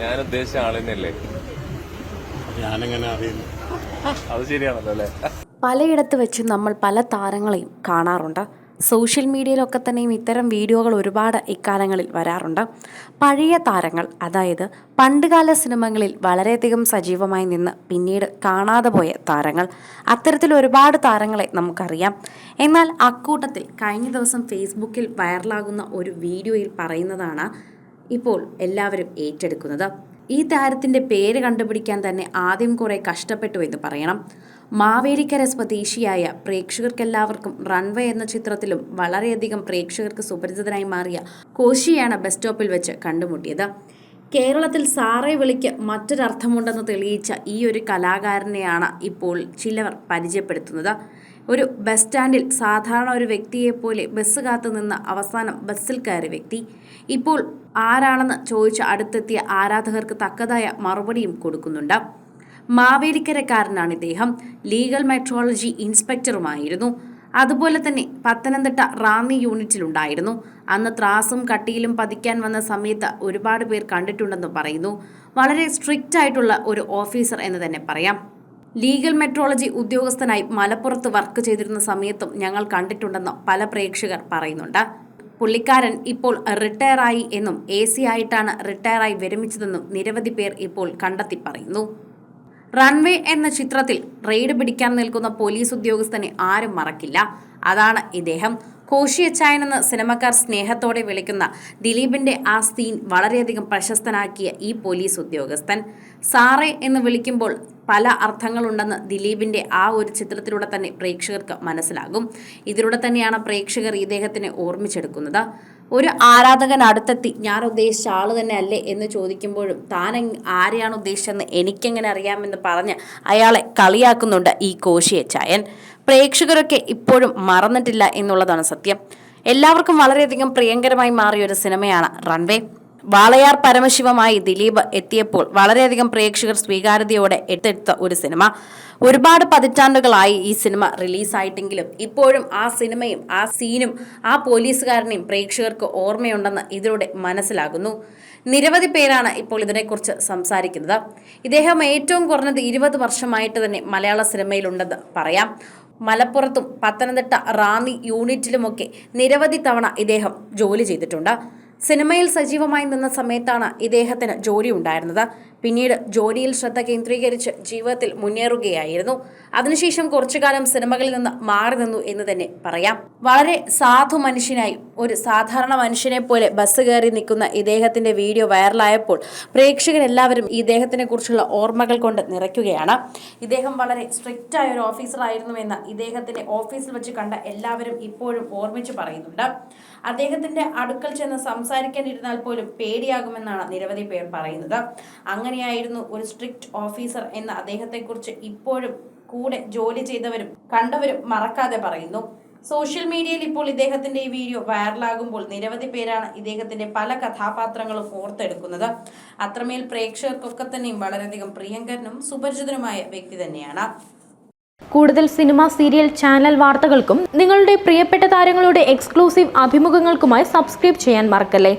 ഞാൻ ഉദ്ദേശിച്ച ആളിനല്ലേ ഞാനെങ്ങനെ അറിയുന്നു? അത് ശരിയാണല്ലോ അല്ലേ? പലയിടത്ത് വെച്ച് നമ്മൾ പല താരങ്ങളെയും കാണാറുണ്ട്. സോഷ്യൽ മീഡിയയിലൊക്കെ തന്നെയും ഇത്തരം വീഡിയോകൾ ഒരുപാട് ഇക്കാലങ്ങളിൽ വരാറുണ്ട്. പഴയ താരങ്ങൾ അതായത് പണ്ടുകാല സിനിമകളിൽ വളരെയധികം സജീവമായി നിന്ന് പിന്നീട് കാണാതെ പോയ താരങ്ങൾ അത്തരത്തിൽ ഒരുപാട് താരങ്ങളെ നമുക്കറിയാം. എന്നാൽ അക്കൂട്ടത്തിൽ കഴിഞ്ഞ ദിവസം ഫേസ്ബുക്കിൽ വൈറലാകുന്ന ഒരു വീഡിയോയിൽ പറയുന്നതാണ് ഇപ്പോൾ എല്ലാവരും ഏറ്റെടുക്കുന്നത്. ഈ താരത്തിന്റെ പേര് കണ്ടുപിടിക്കാൻ തന്നെ ആദ്യം കുറെ കഷ്ടപ്പെട്ടു എന്ന് പറയണം. മാവേലിക്കര സ്വദേശിയായ പ്രേക്ഷകർക്കെല്ലാവർക്കും റൺവേ എന്ന ചിത്രത്തിലും വളരെയധികം പ്രേക്ഷകർക്ക് സുപരിചിതനായി മാറിയ കോശിയാണ് ബസ് സ്റ്റോപ്പിൽ വെച്ച് കണ്ടുമുട്ടിയത്. കേരളത്തിൽ സാറേ വിളിക്ക് മറ്റൊരർത്ഥമുണ്ടെന്ന് തെളിയിച്ച ഈ ഒരു കലാകാരനെയാണ് ഇപ്പോൾ ചിലവർ പരിചയപ്പെടുത്തുന്നത്. ഒരു ബസ് സ്റ്റാൻഡിൽ സാധാരണ ഒരു വ്യക്തിയെപ്പോലെ ബസ് കാത്തു നിന്ന് അവസാനം ബസ്സിൽ കയറി വ്യക്തി. ഇപ്പോൾ ആരാണെന്ന് ചോദിച്ച് അടുത്തെത്തിയ ആരാധകർക്ക് തക്കതായ മറുപടിയും കൊടുക്കുന്നുണ്ട്. മാവേലിക്കരക്കാരനാണ് ഇദ്ദേഹം. ലീഗൽ മെട്രോളജി ഇൻസ്പെക്ടറുമായിരുന്നു. അതുപോലെ തന്നെ പത്തനംതിട്ട റാന്നി യൂണിറ്റിലുണ്ടായിരുന്നു. അന്ന് ത്രാസും കട്ടിയിലും പതിക്കാൻ വന്ന സമയത്ത് ഒരുപാട് പേർ കണ്ടിട്ടുണ്ടെന്ന് പറയുന്നു. വളരെ സ്ട്രിക്റ്റ് ആയിട്ടുള്ള ഒരു ഓഫീസർ എന്ന് തന്നെ പറയാം. ലീഗൽ മെട്രോളജി ഉദ്യോഗസ്ഥനായി മലപ്പുറത്ത് വർക്ക് ചെയ്തിരുന്ന സമയത്തും ഞങ്ങൾ കണ്ടിട്ടുണ്ടെന്ന് പല പ്രേക്ഷകർ പറയുന്നുണ്ട്. പുള്ളിക്കാരൻ ഇപ്പോൾ റിട്ടയറായി എന്നും എ സി ആയിട്ടാണ് റിട്ടയറായി വിരമിച്ചതെന്നും നിരവധി പേർ ഇപ്പോൾ കണ്ടെത്തി പറയുന്നു. റൺവേ എന്ന ചിത്രത്തിൽ റെയ്ഡ് പിടിക്കാൻ നിൽക്കുന്ന പോലീസ് ഉദ്യോഗസ്ഥനെ ആരും മറക്കില്ല. അതാണ് ഇദ്ദേഹം. കോശിയച്ചായൻ എന്ന് സിനിമക്കാർ സ്നേഹത്തോടെ വിളിക്കുന്ന ദിലീപിന്റെ ആ സീൻ വളരെയധികം പ്രശസ്തനാക്കിയ ഈ പോലീസ് ഉദ്യോഗസ്ഥൻ. സാറേ എന്ന് വിളിക്കുമ്പോൾ പല അർത്ഥങ്ങളുണ്ടെന്ന് ദിലീപിന്റെ ആ ഒരു ചിത്രത്തിലൂടെ തന്നെ പ്രേക്ഷകർക്ക് മനസ്സിലാകും. ഇതിലൂടെ തന്നെയാണ് പ്രേക്ഷകർ ഇദ്ദേഹത്തിനെ ഓർമ്മിച്ചെടുക്കുന്നത്. ഒരു ആരാധകൻ അടുത്തെത്തി ഞാൻ ഉദ്ദേശിച്ച ആൾ തന്നെ അല്ലേ എന്ന് ചോദിക്കുമ്പോഴും താൻ ആരെയാണ് ഉദ്ദേശിച്ചതെന്ന് എനിക്കെങ്ങനെ അറിയാമെന്ന് പറഞ്ഞ് അയാളെ കളിയാക്കുന്നുണ്ട് ഈ കോശിയച്ചായൻ പ്രേക്ഷകരൊക്കെ ഇപ്പോഴും മറന്നിട്ടില്ല എന്നുള്ളതാണ് സത്യം. എല്ലാവർക്കും വളരെയധികം പ്രിയങ്കരമായി മാറിയ ഒരു സിനിമയാണ് റൺവേ. വാളയാർ പരമശിവമായി ദിലീപ് എത്തിയപ്പോൾ വളരെയധികം പ്രേക്ഷകർ സ്വീകാര്യതയോടെ ഏറ്റെടുത്ത ഒരു സിനിമ. ഒരുപാട് പതിറ്റാണ്ടുകളായി ഈ സിനിമ റിലീസായിട്ടെങ്കിലും ഇപ്പോഴും ആ സിനിമയും ആ സീനും ആ പോലീസുകാരനെയും പ്രേക്ഷകർക്ക് ഓർമ്മയുണ്ടെന്ന് ഇതിലൂടെ മനസ്സിലാകുന്നു. നിരവധി പേരാണ് ഇപ്പോൾ ഇതിനെക്കുറിച്ച് സംസാരിക്കുന്നത്. ഇദ്ദേഹം ഏറ്റവും കുറഞ്ഞത് ഇരുപത് വർഷമായിട്ട് തന്നെ മലയാള സിനിമയിലുണ്ടെന്ന് പറയാം. മലപ്പുറത്തും പത്തനംതിട്ട റാന്നി യൂണിറ്റിലുമൊക്കെ നിരവധി തവണ ഇദ്ദേഹം ജോലി ചെയ്തിട്ടുണ്ട്. സിനിമയിൽ സജീവമായി നിന്ന സമയത്താണ് ഇദ്ദേഹത്തിന് ജോലി ഉണ്ടായിരുന്നത് പിന്നീട് ജോലിയിൽ ശ്രദ്ധ കേന്ദ്രീകരിച്ച് ജീവിതത്തിൽ മുന്നേറുകയായിരുന്നു. അതിനുശേഷം കുറച്ചുകാലം സിനിമകളിൽ നിന്ന് മാറി നിന്നു എന്ന് തന്നെ പറയാം. വളരെ സാധു മനുഷ്യനായി ഒരു സാധാരണ മനുഷ്യനെ പോലെ ബസ് കയറി നിൽക്കുന്ന ഇദ്ദേഹത്തിന്റെ വീഡിയോ വൈറലായപ്പോൾ പ്രേക്ഷകരെല്ലാവരും ഇദ്ദേഹത്തിനെ കുറിച്ചുള്ള ഓർമ്മകൾ കൊണ്ട് നിറയ്ക്കുകയാണ്. ഇദ്ദേഹം വളരെ സ്ട്രിക്റ്റ് ആയ ഒരു എന്ന് ഇദ്ദേഹത്തിന്റെ ഓഫീസിൽ വെച്ച് കണ്ട എല്ലാവരും ഇപ്പോഴും ഓർമ്മിച്ച് പറയുന്നുണ്ട്. അദ്ദേഹത്തിന്റെ അടുക്കൽ ചെന്ന് സംസാരിക്കാനിരുന്നാൽ പോലും പേടിയാകുമെന്നാണ് നിരവധി പേർ പറയുന്നത്. അങ്ങനെയായിരുന്നു ഒരു സ്ട്രിക്റ്റ് ഓഫീസർ എന്ന അദ്ദേഹത്തെക്കുറിച്ച് ഇപ്പോഴും കൂടെ ജോലി ചെയ്തവരും കണ്ടവരും മറക്കാതെ പറയുന്നു. സോഷ്യൽ മീഡിയയിൽ ഇപ്പോൾ ഇദ്ദേഹത്തിന്റെ ഈ വീഡിയോ വൈറലാകുമ്പോൾ നിരവധി പേരാണ് ഇദ്ദേഹത്തിന്റെ പല കഥാപാത്രങ്ങളും ഓർത്തെടുക്കുന്നത്. അത്രമേൽ പ്രേക്ഷകർക്കൊക്കെ തന്നെയും വളരെയധികം പ്രിയങ്കരനും സുപരിചിതനുമായ വ്യക്തി തന്നെയാണ്. കൂടുതൽ സിനിമ സീരിയൽ ചാനൽ വാർത്തകൾക്കും നിങ്ങളുടെ പ്രിയപ്പെട്ട താരങ്ങളുടെ എക്സ്ക്ലൂസീവ് അഭിമുഖങ്ങൾക്കുമായി സബ്സ്ക്രൈബ് ചെയ്യാൻ മറക്കല്ലേ?